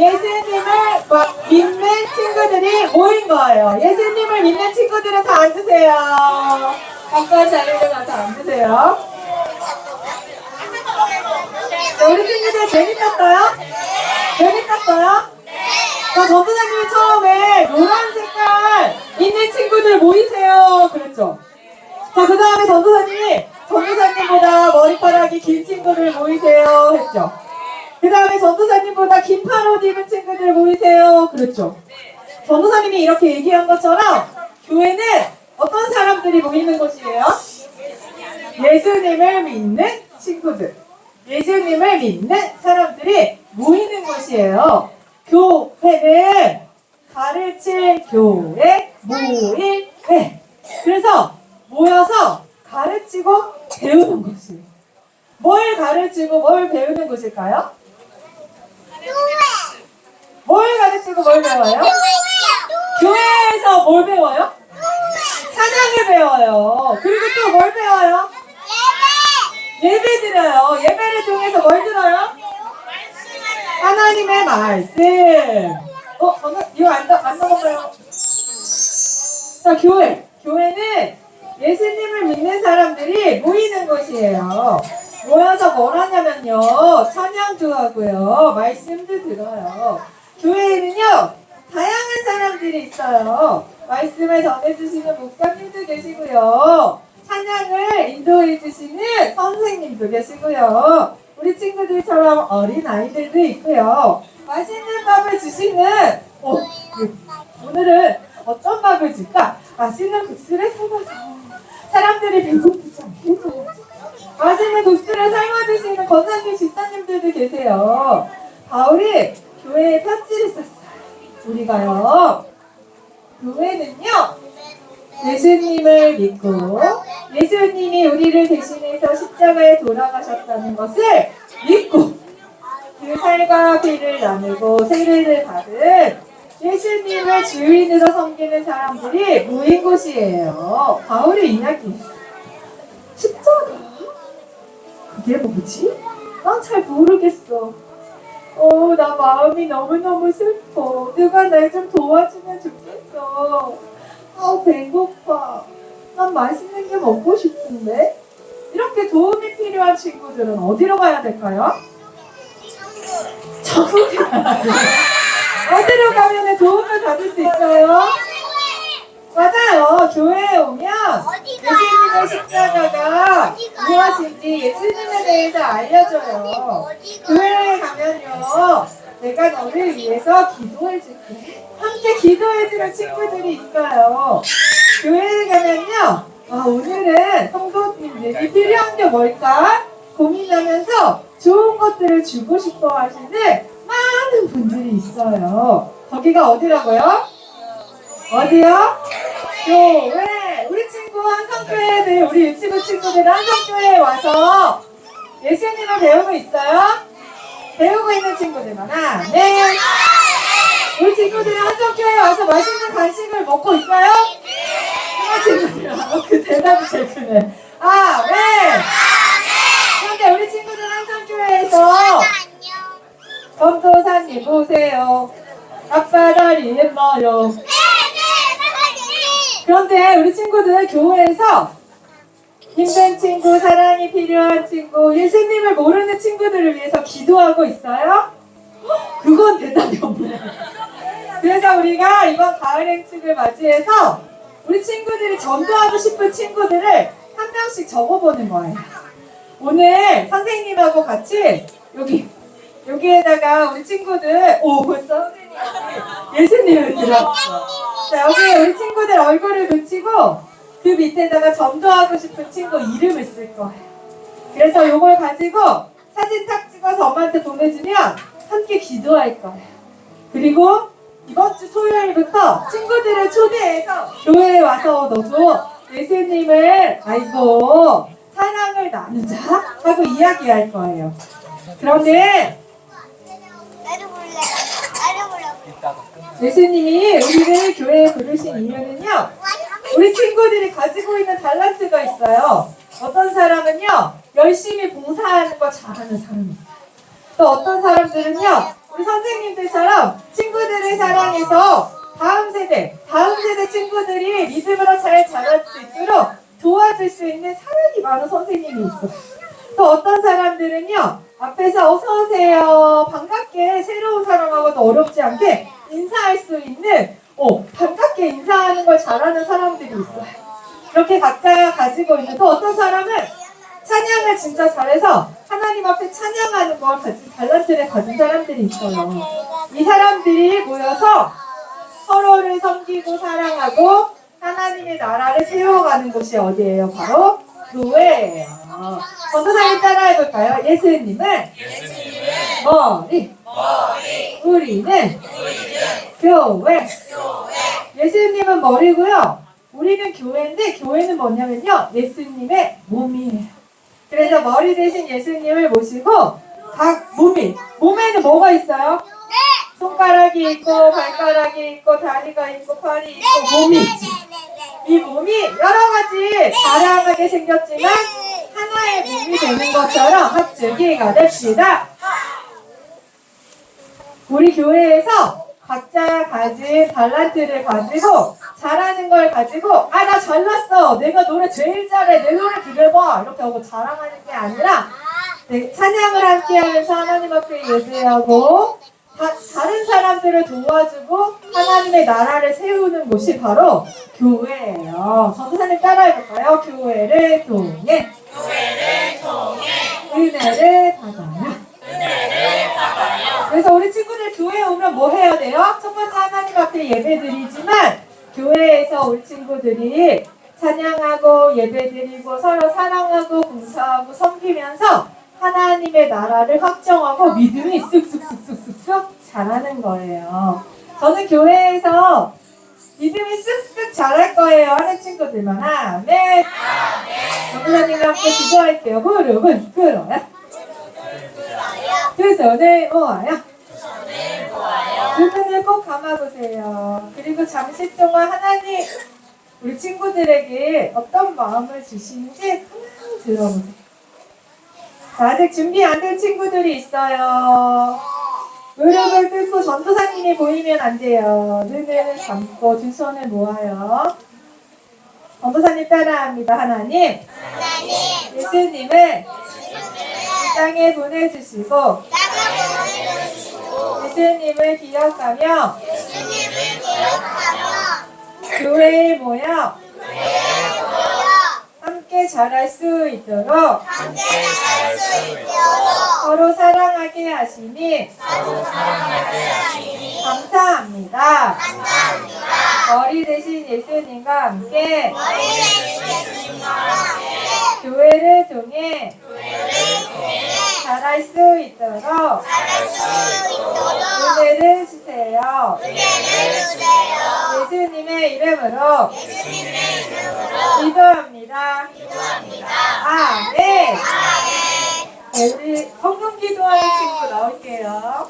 예수님을 막 믿는 친구들이 모인 거예요. 예수님을 믿는 친구들은 다 앉으세요. 아까 자리로 가서 앉으세요. 자, 우리 친구들 재밌었어요? 재밌었어요? 자, 전도사님이 처음에 노란 색깔 있는 친구들 모이세요. 그랬죠? 자, 그 다음에 전도사님이 전도사님보다 머리카락이 긴 친구들 모이세요. 했죠? 그 다음에 전도사님보다 긴 팔 옷 입은 친구들 모이세요. 그랬죠? 전도사님이 이렇게 얘기한 것처럼 교회는 어떤 사람들이 모이는 곳이에요? 예수님을 믿는 친구들. 예수님을 믿는 사람들이 모이는 곳이에요. 교회는 가르칠 교회, 모일 회. 그래서 모여서 가르치고 배우는 곳이에요. 뭘 가르치고 뭘 배우는 곳일까요? 뭘 가르치고 뭘 배워요? 교회에서 뭘 배워요? 찬양을 배워요. 그리고 또 뭘 배워요? 예배 드려요. 예배를 통해서 뭘 들어요? 하나님의 말씀. 어, 저는 이거 안, 안 넘어가요. 자, 교회. 교회는 예수님을 믿는 사람들이 모이는 곳이에요. 모여서 뭘 하냐면요. 찬양도 하고요. 말씀도 들어요. 교회에는요. 다양한 사람들이 있어요. 말씀을 전해주시는 목사님도 계시고요. 찬양을 인도해주시는 선생님도 계시고요. 우리 친구들처럼 어린 아이들도 있고요. 맛있는 밥을 주시는 어, 그, 오늘은 어떤 밥을 줄까? 맛있는 국수를 삶아서 사람들이 배고프지 않게. 맛있는 국수를 삶아주시는 권사님, 집사님들도 계세요. 바울이 교회에 편지를 썼어요. 우리가요. 교회는요. 예수님을 믿고 예수님이 우리를 대신해서 십자가에 돌아가셨다는 것을 믿고 그 살과 피를 나누고 세례를 받은 예수님을 주인으로 섬기는 사람들이 모인 곳이에요. 바울의 이야기했어요. 그게 뭐지? 난 잘 모르겠어. 어, 나 마음이 너무너무 슬퍼. 누가 날 좀 도와주면 좋겠어. 아, 배고파. 난 맛있는 게 먹고 싶은데? 이렇게 도움이 필요한 친구들은 어디로 가야 될까요? 돼요. 어디로 가면 도움을 받을 수 있어요? 맞아요. 교회에 오면 예 수님의 십자가가 무엇인지 예수님에 대해서 알려줘요. 교회에 가면요, 내가 너를 위해서 기도해줄게. 함께 기도해주는 친구들이 있어요. 교회에 가면요, 아, 오늘은 성도님들이 필요한 게 뭘까? 고민하면서 좋은 것들을 주고 싶어 하시는 많은 분들이 있어요. 거기가 어디라고요? 어디요? 교회. 친구 한성교회들, 우리 유치부 친구들 한성교회에 와서 예수님을 배우고 있어요? 배우고 있는 친구들 많아. 네. 우리 친구들이 한성교회에 와서 맛있는 간식을 먹고 있어요? 아, 친구들. 어, 그 대답이 제일 크네. 아, 네. 그런데 우리 친구들 한성교회에서 전도사님 보세요. 앞바다리 예뻐요. 그런데 우리 친구들 교회에서 힘든 친구, 사랑이 필요한 친구, 예수님을 모르는 친구들을 위해서 기도하고 있어요? 헉, 그건 대답이 없네. 그래서 우리가 이번 가을 행축을 맞이해서 우리 친구들이 전도하고 싶은 친구들을 한 명씩 적어보는 거예요. 오늘 선생님하고 같이 여기 여기에다가 우리 친구들 오 벌써 선생님이 예수님을 들었어. 자 여기 우리 친구들 얼굴을 붙이고 그 밑에다가 전도하고 싶은 친구 이름을 쓸 거예요. 그래서 요걸 가지고 사진 탁 찍어서 엄마한테 보내주면 함께 기도할 거예요. 그리고 이번 주 토요일부터 친구들을 초대해서 교회에 와서 너도 예수님을 알고 사랑을 나누자 하고 이야기할 거예요. 그런데 나도 몰래. 나도 몰래. 예수님이 우리를 교회에 부르신 이유는요. 우리 친구들이 가지고 있는 달란트가 있어요. 어떤 사람은요, 열심히 봉사하는 거 잘하는 사람이 있어요. 또 어떤 사람들은요, 우리 선생님들처럼 친구들을 사랑해서 다음 세대, 다음 세대 친구들이 믿음으로 잘 자랄 수 있도록 도와줄 수 있는 사랑이 많은 선생님이 있어요. 또 어떤 사람들은요, 앞에서 어서 오세요. 반갑게 새로운 사람하고도 어렵지 않게 인사할 수 있는, 어, 반갑게 인사하는 걸 잘하는 사람들이 있어요. 이렇게 각자 가지고 있는 또 어떤 사람은 찬양을 진짜 잘해서 하나님 앞에 찬양하는 걸 가진 달란트를 가진 사람들이 있어요. 이 사람들이 모여서 서로를 섬기고 사랑하고 하나님의 나라를 세워가는 곳이 어디예요? 바로 교회예요. 전도사님 따라 해볼까요? 예수님은 머리, 우리는 교회. 예수님은 머리고요. 우리는 교회인데 교회는 뭐냐면요. 예수님의 몸이에요. 그래서 머리 대신 예수님을 모시고 각 몸이 몸에는 뭐가 있어요? 손가락이 있고 발가락이 있고 다리가 있고 팔이 있고 몸이. 이 몸이 여러 가지 다양하게 생겼지만 하나의 몸이 되는 것처럼 합주기가 됩시다. 우리 교회에서 각자 가진 달란트를 가지고 잘하는 걸 가지고 아 나 잘났어 내가 노래 제일 잘해 내 노래 들려봐 이렇게 하고 자랑하는 게 아니라 네, 찬양을 함께 하면서 하나님 앞에 예배하고 다, 다른 사람들을 도와주고 하나님의 나라를 세우는 곳이 바로 교회예요. 전도사님 따라해볼까요? 교회를 통해 은혜를 받아요. 그래서 우리 친구들 교회에 오면 뭐 해야 돼요? 첫 번째 하나님 앞에 예배 드리지만 교회에서 우리 친구들이 찬양하고 예배 드리고 서로 사랑하고 봉사하고 섬기면서 하나님의 나라를 확정하고 믿음이 쓱쓱쓱쓱쓱쓱 자라는 거예요. 저는 교회에서 믿음이 쓱쓱 자랄 거예요 하는 친구들만 아멘. 전도사님과 함께 기도할게요. 무릎은 꿇어요. 두 손을 모아요. 두 눈을 꼭 감아보세요. 그리고 잠시 동안 하나님 우리 친구들에게 어떤 마음을 주시는지 가만히 들어보세요. 자, 아직 준비 안 된 친구들이 있어요. 무릎을 꿇고 전도사님이 보이면 안 돼요. 눈을 감고 두 손을 모아요. 전도사님 따라합니다. 하나님, 예수님을 이 땅에 보내주시고 예수님을 기억하며 교회에 모여 함께 자랄 수 있도록 서로 사랑하게 하시니 감사합니다. 머리 대신 예수님과 함께 교회를 통해 자랄 수 있도록 은혜를 주세요. 예수님의 이름으로 기도합니다. 아멘. 네, 우리 성경 기도하는 친구 나올게요.